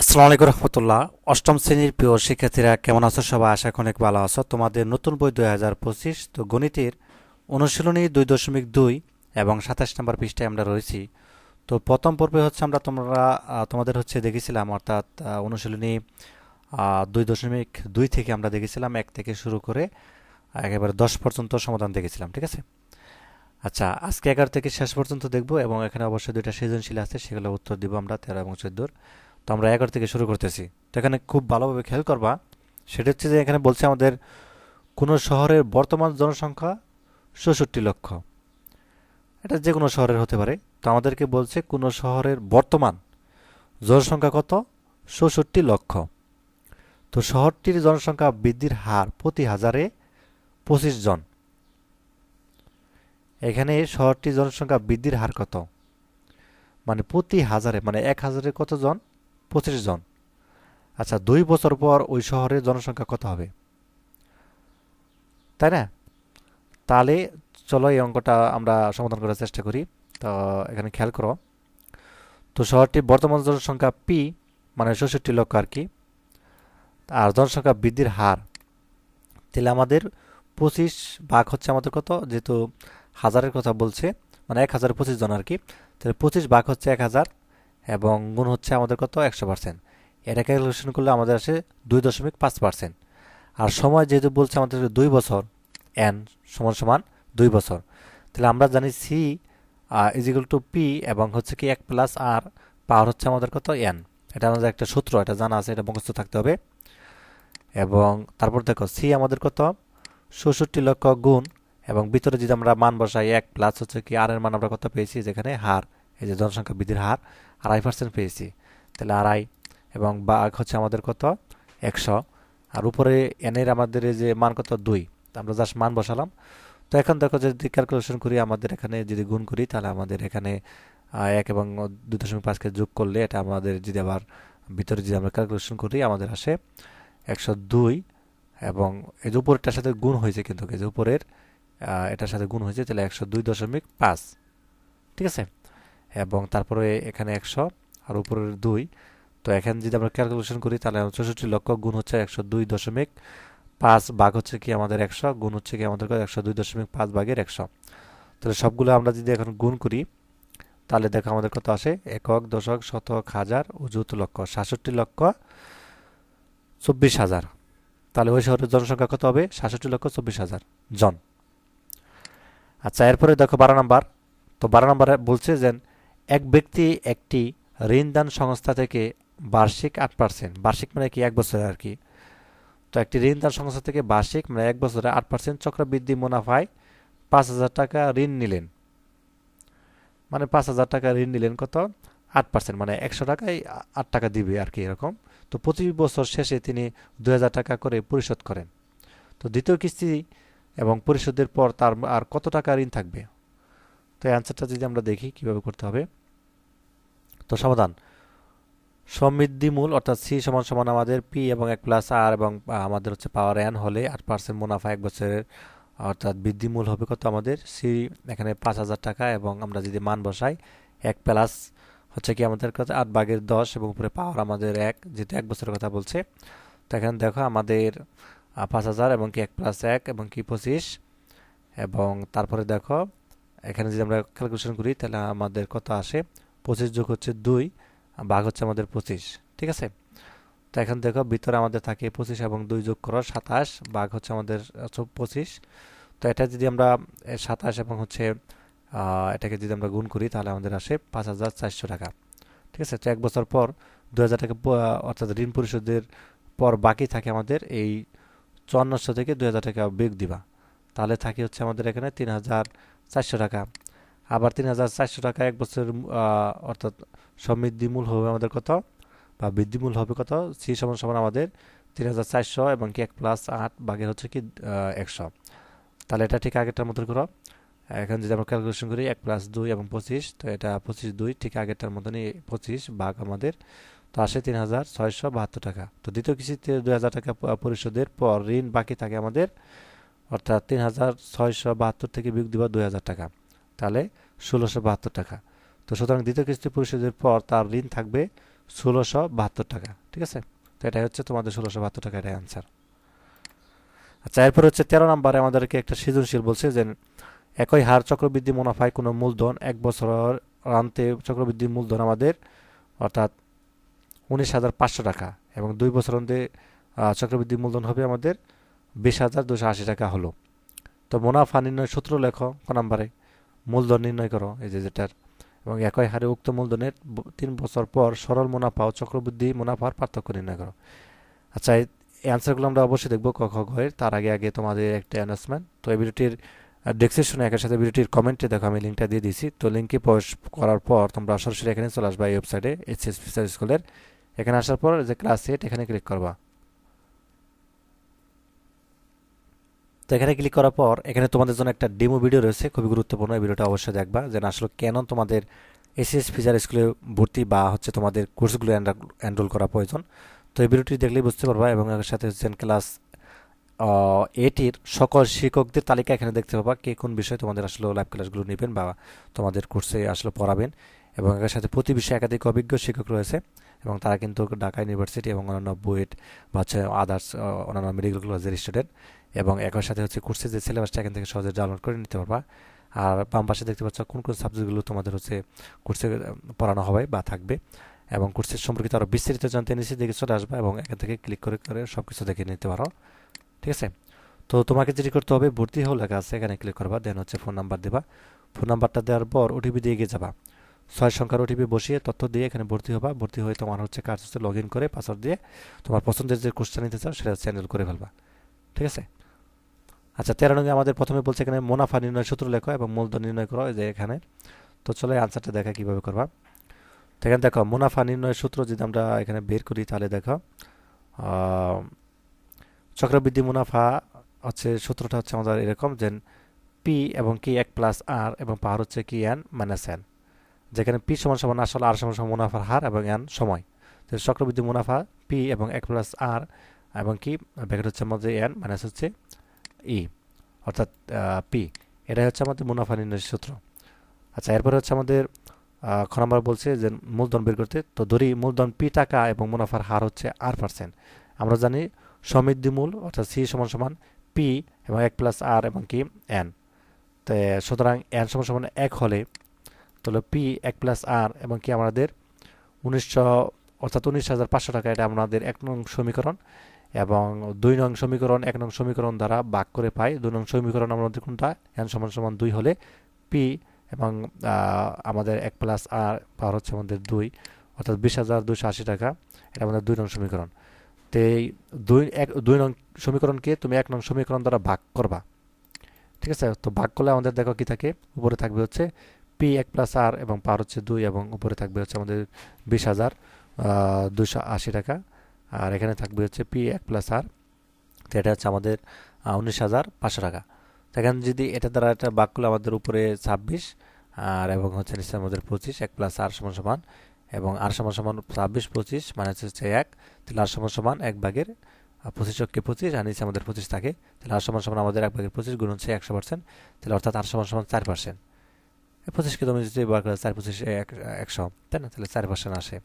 আসসালামু আলাইকুম রহমতুল্লাহ। অষ্টম শ্রেণির প্রিয় শিক্ষার্থীরা, কেমন আছো সবাই? আশা অনেক ভালো আছো। তোমাদের নতুন বই দুই হাজার পঁচিশ, তো গণিতের অনুশীলনী দুই দশমিক দুই এবং সাতাশ নম্বর পৃষ্ঠায় আমরা রয়েছি। তো প্রথম পর্বে হচ্ছে আমরা তোমরা তোমাদের হচ্ছে দেখেছিলাম, অর্থাৎ অনুশীলনী দুই দশমিক দুই থেকে আমরা দেখেছিলাম, এক থেকে শুরু করে একেবারে দশ পর্যন্ত সমাধান দেখেছিলাম, ঠিক আছে? আচ্ছা আজকে এগারো থেকে শেষ পর্যন্ত দেখব এবং এখানে অবশ্যই দুইটা সৃজনশীল আছে সেগুলো উত্তর দিব আমরা, তেরো এবং চোদ্দোর। তো আমরা এগারো থেকে শুরু করতেছি। তো এখানে খুব ভালোভাবে খেয়াল করবা, সেটা হচ্ছে যে এখানে বলছে আমাদের কোনো শহরের বর্তমান জনসংখ্যা ষষট্টি লক্ষ। এটা যে কোনো শহরের হতে পারে। তো আমাদেরকে বলছে কোনো শহরের বর্তমান জনসংখ্যা কত? ষষট্টি লক্ষ। তো শহরটির জনসংখ্যা বৃদ্ধির হার প্রতি হাজারে পঁচিশ জন। এখানে শহরটির জনসংখ্যা বৃদ্ধির হার কত? মানে প্রতি হাজারে মানে এক হাজারে কত জন? পঁচিশ জন। আচ্ছা দুই বছর পর ওই শহরের জনসংখ্যা কত হবে? তাই না? তাহলে চলো এই অঙ্কটা আমরা সমাধান করার চেষ্টা করি। তো এখানে খেয়াল করো। তো শহরটি বর্তমান জনসংখ্যা পি মানে ষষট্টি লক্ষ আর কি। আর জনসংখ্যা বৃদ্ধির হার, তাহলে আমাদের পঁচিশ ভাগ হচ্ছে আমাদের কত? যেহেতু হাজারের কথা বলছে মানে এক হাজার পঁচিশ জন আর কি। তাহলে পঁচিশ ভাগ হচ্ছে এক হাজার। এবং গুণ হচ্ছে আমাদের কত? একশো পার্সেন্ট। এটা ক্যালকুলেশন করলে আমাদের আসে দুই দশমিক পাঁচ পার্সেন্ট। আর সময় যেহেতু বলছে আমাদের দুই বছর এন সমান সমান দুই বছর। তাহলে আমরা জানি সি ইজিক্যাল টু পি এবং হচ্ছে কি এক প্লাস আর পাওয়ার হচ্ছে আমাদের কত? এন এটা আমাদের একটা সূত্র, এটা জানা আছে, এটা মুখস্থ থাকতে হবে। এবং তারপর দেখো সি আমাদের কত? ষষট্টি লক্ষ গুণ এবং ভিতরে যদি আমরা মান বসাই, এক প্লাস হচ্ছে কি আর এর মান আমরা কত পেয়েছি? যেখানে হার। এই যে জনসংখ্যা বৃদ্ধির হার, আড়াই পার্সেন্ট পেয়েছি। তাহলে আড়াই এবং বাঘ হচ্ছে আমাদের কত? একশো। আর উপরে এনের আমাদের যে মান কত? দুই। আমরা জাস্ট মান বসালাম। তো এখন দেখো যদি ক্যালকুলেশন করি, আমাদের এখানে যদি গুণ করি, তাহলে আমাদের এখানে এক এবং দুই দশমিক পাঁচকে যোগ করলে এটা আমাদের যদি আবার ভিতরে যদি আমরা ক্যালকুলেশন করি, আমাদের আসে একশো দুই এবং এই যে উপরেরটার সাথে গুণ হয়েছে কিন্তু, এই যে উপরের এটার সাথে গুণ হয়েছে, তাহলে একশো দুই দশমিক পাঁচ। ঠিক আছে? এবং তারপরে এখানে একশো, আর উপরের দুই। তো এখানে যদি আমরা ক্যালকুলেশন করি, তাহলে চৌষট্টি লক্ষ গুণ হচ্ছে একশো দুই দশমিক পাঁচ ভাগ হচ্ছে কি আমাদের একশো, গুণ হচ্ছে কি আমাদের একশো দুই দশমিক পাঁচ ভাগের একশো। তাহলে সবগুলো আমরা যদি এখন গুণ করি, তাহলে দেখো আমাদের কত আসে? একক, দশক, শতক, হাজার অযুত লক্ষ, সাতষট্টি লক্ষ, চব্বিশ হাজার। তাহলে ওই শহরের জনসংখ্যা কত হবে? সাতষট্টি লক্ষ, চব্বিশ হাজার জন। আচ্ছা এরপরে দেখো বারো নাম্বার। তো বারো নাম্বারে বলছে যে এক ব্যক্তি একটি ঋণদান সংস্থা থেকে বার্ষিক আট পার্সেন্ট বার্ষিক মানে কি? এক বছরে আর কি। তো একটি ঋণদান সংস্থা থেকে বার্ষিক মানে এক বছরে আট পার্সেন্ট চক্রবৃদ্ধি মুনাফায় পাঁচ হাজার টাকা ঋণ নিলেন। মানে পাঁচ হাজার টাকা ঋণ নিলেন কত? আট পার্সেন্ট মানে একশো টাকায় আট টাকা দিবে আর কি এরকম। তো প্রতি বছর শেষে তিনি দু হাজার টাকা করে পরিশোধ করেন। তো দ্বিতীয় কিস্তি এবং পরিশোধের পর তার আর কত টাকা ঋণ থাকবে? তো অ্যান্সারটা যদি আমরা দেখি কীভাবে করতে হবে। তো সমাধান। সমৃদ্ধি মূল অর্থাৎ সি সমান সমান আমাদের পি এবং এক প্লাস আর এবং আমাদের হচ্ছে পাওয়ার এন হলে আট পার্সেন্ট মুনাফা এক বছরের অর্থাৎ বৃদ্ধি মূল হবে কত আমাদের? সি এখানে পাঁচ হাজার টাকা এবং আমরা যদি মান বসাই, এক প্লাস হচ্ছে কি আমাদের কাছে আট ভাগের দশ এবং উপরে পাওয়ার আমাদের এক, যেহেতু এক বছরের কথা বলছে। তো এখানে দেখো আমাদের পাঁচ হাজার এবং কি এক প্লাস এক এবং কি পঁচিশ এবং তারপরে দেখো, এখানে যদি আমরা ক্যালকুলেশন করি তাহলে আমাদের কত আসে? পঁচিশ যোগ হচ্ছে দুই, ভাগ হচ্ছে আমাদের পঁচিশ, ঠিক আছে? তো এখন দেখো, ভিতরে আমাদের থাকে পঁচিশ এবং দুই যোগ করো সাতাশ, ভাগ হচ্ছে আমাদের পঁচিশ। তো এটা যদি আমরা সাতাশ এবং হচ্ছে এটাকে যদি আমরা গুণ করি, তাহলে আমাদের আসে পাঁচ হাজার চারশো টাকা, ঠিক আছে? তো এক বছর পর দু হাজার টাকা অর্থাৎ ঋণ পরিশোধের পর বাকি থাকে আমাদের এই চুয়ান্নশো থেকে দু হাজার টাকা বেগ দিবা। তাহলে থাকে হচ্ছে আমাদের এখানে তিন হাজার চারশো টাকা। আবার তিন হাজার চারশো টাকা এক বছর অর্থাৎ সমৃদ্ধি মূল হবে আমাদের কত? বা বৃদ্ধিমূল হবে কত? সি সমান সমান আমাদের তিন হাজার চারশো এবং কি এক প্লাস আট ভাগের হচ্ছে কি একশো। তাহলে এটা ঠিক আগেরটার মতো করো। এখন যদি আমরা ক্যালকুলেশন করি এক প্লাস দুই এবং পঁচিশ, তো এটা পঁচিশ দুই ঠিক আগেরটার মতনই পঁচিশ ভাগ আমাদের। তো আসে তিন হাজার ছয়শো বাহাত্তর টাকা। তো দ্বিতীয় কিস্তিতে দুই হাজার টাকা পরিশোধের পর ঋণ বাকি থাকে আমাদের। অর্থাৎ তিন হাজার ছয়শো বাহাত্তর থেকে বিয়োগ দিবা দুই হাজার টাকা। তাহলে ষোলোশো বাহাত্তর টাকা। তো সুতরাং দ্বিতীয় কিস্তি পরিশোধের পর তার ঋণ থাকবে ষোলোশো বাহাত্তর টাকা, ঠিক আছে? তো এটাই হচ্ছে তোমাদের ষোলোশো বাহাত্তর টাকা এটাই অ্যান্সার আচ্ছা এরপর হচ্ছে তেরো নম্বরে আমাদেরকে একটা সৃজনশীল বলছে যে একই হার চক্রবৃদ্ধি মুনাফায় কোনো মূলধন এক বছর আনতে চক্রবৃদ্ধি মূলধন আমাদের অর্থাৎ উনিশ হাজার পাঁচশো টাকা এবং দুই বছর অন্তে চক্রবৃদ্ধি মূলধন হবে আমাদের বিশ হাজার দুশো আশি টাকা হলো। তো মুনাফা নির্ণয় সূত্র লেখো ক নাম্বারে? মূলধন নির্ণয় করো, এই যে যেটার। এবং একই হারে উক্ত মূলধনের তিন বছর পর সরল মুনাফা ও চক্রবৃদ্ধি মুনাফার পার্থক্য নির্ণয় করো। আচ্ছা এই অ্যান্সারগুলো আমরা অবশ্যই দেখব ক, খ ঘয়ের তার আগে আগে তোমাদের একটা অ্যানাউন্সমেন্ট তো এই ভিডিওটির ডেসক্রিপশনে একের সাথে ভিডিওটির কমেন্টে দেখো, আমি লিঙ্কটা দিয়ে দিয়েছি। তো লিঙ্কে প্রবেশ করার পর তোমরা সরাসরি এখানে চলে আসবা এই ওয়েবসাইটে এইচএস ফিচার স্কুলের এখানে আসার পর যে ক্লাস সেট এখানে ক্লিক করবা। তো এখানে ক্লিক করার পর এখানে তোমাদের জন্য একটা ডেমো ভিডিও রয়েছে, খুবই গুরুত্বপূর্ণ। এই ভিডিওটা অবশ্যই দেখবা যে আসলে কেন তোমাদের এসিএস ফিচার স্কুলে ভর্তি বা হচ্ছে তোমাদের কোর্সগুলো এনরোল করা প্রয়োজন। তো এই ভিডিওটি দেখলেই বুঝতে পারবা এবং এর সাথে হচ্ছেন ক্লাস এটির সকল শিক্ষকদের তালিকা এখানে দেখতে পাবা কে কোন বিষয়ে তোমাদের আসলে লাইভ ক্লাসগুলো নেবেন বা তোমাদের কোর্সে আসলে পড়াবেন। এবং এর সাথে প্রতি বিষয়ে একাধিক অভিজ্ঞ শিক্ষক রয়েছে। এবং তারা কিন্তু ঢাকা ইউনিভার্সিটি এবং অন্যান্য বুয়েট বা হচ্ছে আদার্স অন্যান্য মেডিকেল কলেজের স্টুডেন্ট এবং একই সাথে হচ্ছে কোর্সের যে সিলেবাসটা এখান থেকে সহজে ডাউনলোড করে নিতে পারবা। আর বাম পাশে দেখতে পাচ্ছ কোন কোন সাবজেক্টগুলো তোমাদের হচ্ছে কোর্সে পড়ানো হবে বা থাকবে এবং কোর্সের সম্পর্কিত আরও বিস্তারিত জানতে নিচে দেখে চলে আসবে এবং এখান থেকে ক্লিক করে করে সব কিছু দেখে নিতে পারো। ঠিক আছে? তো তোমাকে যেটি করতে হবে, ভর্তি হও লেখা আছে এখানে ক্লিক করবা দেন হচ্ছে ফোন নাম্বার দেবা। ফোন নাম্বারটা দেওয়ার পর ওটিপি দিয়ে গিয়ে যাবা। ছয় সংখ্যার ওটিপি বসিয়ে তথ্য দিয়ে এখানে ভর্তি হবা। ভর্তি হয়ে তোমার হচ্ছে হচ্ছে লগ ইন করে পাসওয়ার্ড দিয়ে তোমার পছন্দের যে কোশ্চেন নিতে চাও সেটা চ্যানেল করে ফেলবা। ঠিক আছে? আচ্ছা তেরো নঙ্গে আমাদের প্রথমে বলছে এখানে মুনাফা নির্ণয় সূত্র লেখো এবং মূলধন নির্ণয় করো যে এখানে। তো চলে আনসারটা দেখা কীভাবে করবা। এখানে দেখো, মুনাফা নির্ণয় সূত্র যদি আমরা এখানে বের করি তাহলে দেখো চক্রবৃদ্ধি মুনাফা হচ্ছে সূত্রটা হচ্ছে আমাদের এরকম যে পি এবং কি এক প্লাস আর এবং পাহাড় হচ্ছে কি এন মাইনাস এন যেখানে পি সমান সমান আসলে, আর সমান সমান মুনাফার হার এবং এন সময়। তো চক্রবৃদ্ধি মুনাফা, পি এবং এক প্লাস আর এবং কি, ব্যাকেট হচ্ছে আমাদের এন মাইনাস হচ্ছে ই, অর্থাৎ পি। এটাই হচ্ছে আমাদের মুনাফা নির্ণয় সূত্র। আচ্ছা এরপরে হচ্ছে আমাদের খ নম্বর বলছে যে মূলধন বের করতে, তো ধরি মূলধন, পি টাকা এবং মুনাফার হার হচ্ছে আর পার্সেন্ট আমরা জানি সমৃদ্ধি মূল, অর্থাৎ সি সমান সমান পি এবং এক প্লাস আর এবং কি, এন। তো, সুতরাং এন সমান সমান এক হলে তাহলে পি এক প্লাস আর এবং কি আমাদের উনিশশো, অর্থাৎ উনিশ হাজার পাঁচশো টাকা এটা আমাদের এক নং সমীকরণ এবং দুই নং সমীকরণ, এক নং সমীকরণ দ্বারা ভাগ করে পাই। দুই নং সমীকরণ আমাদের কোনটা? এন সমান সমান দুই হলে পি এবং আমাদের এক প্লাস আর পাওয়ার হচ্ছে আমাদের দুই, অর্থাৎ বিশ হাজার দুশো আশি টাকা। এটা আমাদের দুই নং সমীকরণ। তো এই দুই, এক, দুই নং সমীকরণকে তুমি এক নং সমীকরণ দ্বারা ভাগ করবা। ঠিক আছে? তো ভাগ করলে আমাদের দেখো কি থাকে? উপরে থাকবে হচ্ছে পি এক প্লাস আর এবং পার হচ্ছে দুই এবং উপরে থাকবে হচ্ছে আমাদের বিশ হাজার দুশো আশি টাকা। আর এখানে থাকবে হচ্ছে পি এক প্লাস আর এটা হচ্ছে আমাদের উনিশ হাজার পাঁচশো টাকা। এখানে যদি এটা দ্বারা এটা বাক করলে আমাদের উপরে ছাব্বিশ, আর এবং হচ্ছে নিচে আমাদের পঁচিশ, এক প্লাস আর সমান সমান, এবং আর সমান সমান ছাব্বিশ, পঁচিশ মানে হচ্ছে এক, তাহলে আর সমান সমান এক ভাগের পঁচিশ অক্ষে পঁচিশ, আর নিচে আমাদের পঁচিশ থাকে, তাহলে আর সমান সমান আমাদের এক ভাগের পঁচিশ গুণ হচ্ছে একশো পার্সেন্ট তাহলে অর্থাৎ আর সমান সমান চার পার্সেন্ট পঁচিশকে তুমি যদি বার করে চার পঁচিশ একশো, তাই না? তাহলে চার পার্সেন্ট আসে।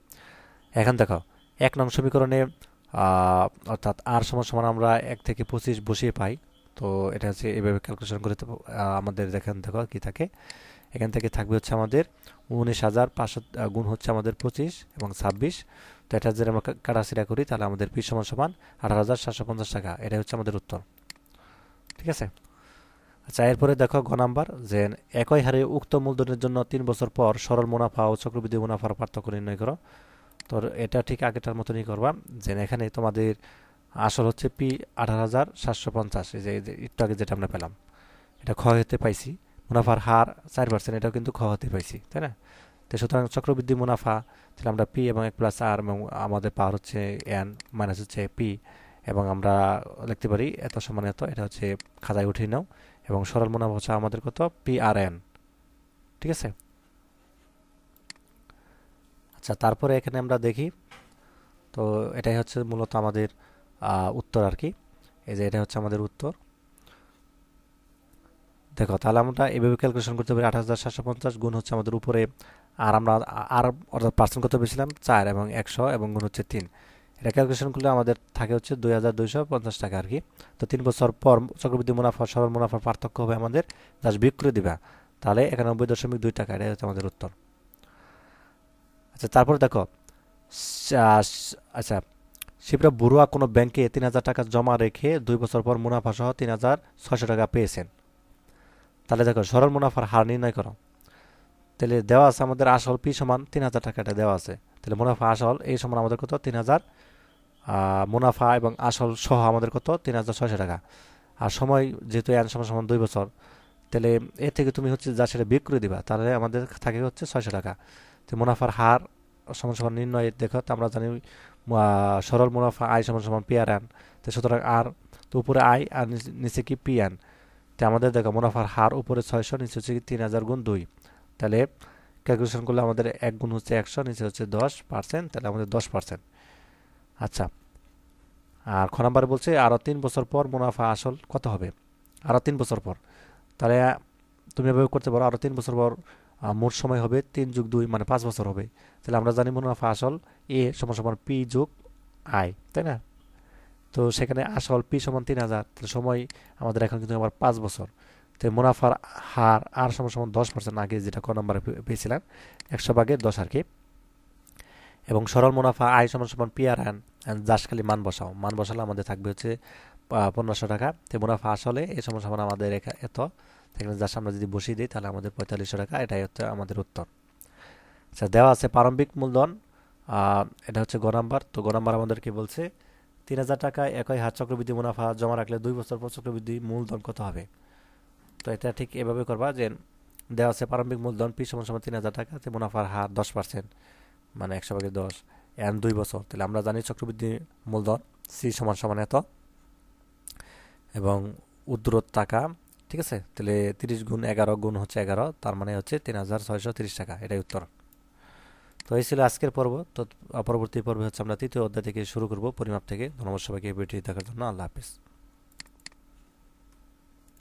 এখন দেখো, এক নং সমীকরণে অর্থাৎ আর সমান সমান আমরা এক থেকে পঁচিশ বসিয়ে পাই, তো এটা হচ্ছে এভাবে ক্যালকুলেশন করে আমাদের দেখেন দেখো কি থাকে। এখান থেকে থাকবে হচ্ছে আমাদের উনিশ হাজার পাঁচশো গুণ হচ্ছে আমাদের পঁচিশ এবং ছাব্বিশ। তো এটা যদি আমরা কাটাছিরা করি, তাহলে আমাদের পি সমান সমান আঠারো হাজার সাতশো পঞ্চাশ টাকা। এটাই হচ্ছে আমাদের উত্তর। ঠিক আছে? আচ্ছা এরপরে দেখো গ নাম্বার, যে একই হারে উক্ত মূলধনের জন্য তিন বছর পর সরল মুনাফা ও চক্রবৃদ্ধি মুনাফার পার্থক্য নির্ণয় করো। তো এটা ঠিক আগেটার মতনই করবা, যে এখানে তোমাদের আসল হচ্ছে পি আঠারো হাজার সাতশো পঞ্চাশ, এই যে একটু আগে যেটা আমরা পেলাম। এটা ক্ষয় হতে পাইছি, মুনাফার হার চার পার্সেন্ট এটাও কিন্তু ক্ষয় হতে পাইছি, তাই না? তো সুতরাং চক্রবৃদ্ধি মুনাফা, তাহলে আমরা পি এবং এক প্লাস আর এবং আমাদের পাওয়ার হচ্ছে এন মাইনাস হচ্ছে পি, এবং আমরা লিখতে পারি এত সমান এত, এটা হচ্ছে খাতায় উঠিয়ে নাও। এবং সরল মুনাফা হচ্ছে আমাদের কত? পি আর এন ঠিক আছে? আচ্ছা তারপরে এখানে আমরা দেখি, তো এটাই হচ্ছে মূলত আমাদের উত্তর আর কি। এই যে এটা হচ্ছে আমাদের উত্তর। দেখো, তাহলে আমরা এভাবে ক্যালকুলেশন করতে পারি আট হাজার সাতশো পঞ্চাশ গুণ হচ্ছে আমাদের উপরে, আর আমরা, আর অর্থাৎ পার্সেন্ট কত পেয়েছিলাম? চার এবং একশো এবং গুণ হচ্ছে তিন। এটা করলে আমাদের থাকে হচ্ছে দুই হাজার দুইশো পঞ্চাশ টাকা আর কি। তো তিন বছর পর চক্রবৃদ্ধি মুনাফা, সরল মুনাফার পার্থক্য হবে আমাদের জাস্ট বিক্রয় দিবা। তাহলে একানব্বই দশমিক দুই টাকা, এটাই হচ্ছে আমাদের উত্তর। আচ্ছা তারপর দেখো আচ্ছা শিবরা বড়ুয়া কোনো ব্যাংকে তিন হাজার টাকা জমা রেখে দুই বছর পর মুনাফা সহ তিন হাজার ছয়শো টাকা পেয়েছেন। তাহলে দেখো, সরল মুনাফার হার নির্ণয় করো। তাহলে দেওয়া আছে আমাদের আসল পি সমান তিন হাজার টাকাটা দেওয়া আছে। তাহলে মুনাফা আসল, এই সমান আমাদের কত? তিন হাজার মুনাফা এবং আসল সহ আমাদের কত? তিন হাজার ছয়শো টাকা। আর সময় যেহেতু এন সমান সমান দুই বছর, তাহলে এ থেকে তুমি হচ্ছে যা সেটা বিক্রি দিবা, তাহলে আমাদের থাকে হচ্ছে ছয়শো টাকা। তো মুনাফার হার সমান সমান নির্ণয় দেখো, তো আমরা জানি সরল মুনাফা আয় সমান সমান পি আর এন তো সুতরাং আর তো উপরে আয় আর নিচে কি পি এন তো আমাদের দেখো মুনাফার হার উপরে ছয়শো, নিচে হচ্ছে কি তিন হাজার গুণ দুই। তাহলে ক্যালকুলেশন করলে আমাদের এক গুণ হচ্ছে একশো, নিচে হচ্ছে দশ পার্সেন্ট তাহলে আমাদের দশ পার্সেন্ট আচ্ছা। আর খ নাম্বার বলছে আরও তিন বছর পর মুনাফা আসল কত হবে? আরও তিন বছর পর। তাহলে, তুমি এভাবে করতে পারো আরও তিন বছর পর মোট সময় হবে তিন যুগ দুই মানে পাঁচ বছর হবে। তাহলে আমরা জানি মুনাফা আসল, এ সমান সমান পি যুগ আই, তাই না? তো সেখানে আসল পি সমান তিন হাজার, তাহলে সময় আমাদের এখন কিন্তু আবার পাঁচ বছর। তো মুনাফার হার আর সমান সমান দশ পার্সেন্ট আগে যেটা ক নম্বরে পেয়েছিলাম, একশো ভাগের দশ আর কি। এবং সরল মুনাফা আয় সমান সমান পি আর এন জাস খালি মান বসাও। মান বসালে আমাদের থাকবে হচ্ছে পনেরোশো টাকা। তো মুনাফা আসলে এই সমান সমান আমাদের এত। এখানে যার আমরা যদি বসিয়ে দিই, তাহলে আমাদের পঁয়তাল্লিশশো টাকা, এটাই হচ্ছে আমাদের উত্তর। আচ্ছা দেওয়া আছে প্রারম্ভিক মূলধন। এটা হচ্ছে গ নাম্বার। তো গ নাম্বার আমাদেরকে বলছে? তিন হাজার টাকা একই হাত চক্রবৃদ্ধি মুনাফা জমা রাখলে দুই বছর পর চক্রবৃদ্ধি মূলধন কত হবে? তো এটা ঠিক এভাবে করবা যে, দেওয়া আছে প্রারম্ভিক মূলধন, পি সমান সমান তিন হাজার টাকা মুনাফার হার দশ পার্সেন্ট মানে একশো ভাগের দশ। এন দুই বছর। তাহলে আমরা জানি চক্রবৃদ্ধি মূলধন সি সমান সমান এত এবং উদ্রত টাকা, ঠিক আছে? তাহলে তিরিশ গুণ এগারো গুণ হচ্ছে এগারো, তার মানে হচ্ছে তিন হাজার ছয়শো তিরিশ টাকা। এটাই উত্তর। তো এই ছিল আজকের পর্ব। তো পরবর্তী পর্বে হচ্ছে আমরা তৃতীয় অধ্যায় থেকে শুরু করব, পরিমাপ থেকে। ধন্যবাদ সবাইকে ভিডিও দেখার জন্য। আল্লাহ হাফিজ।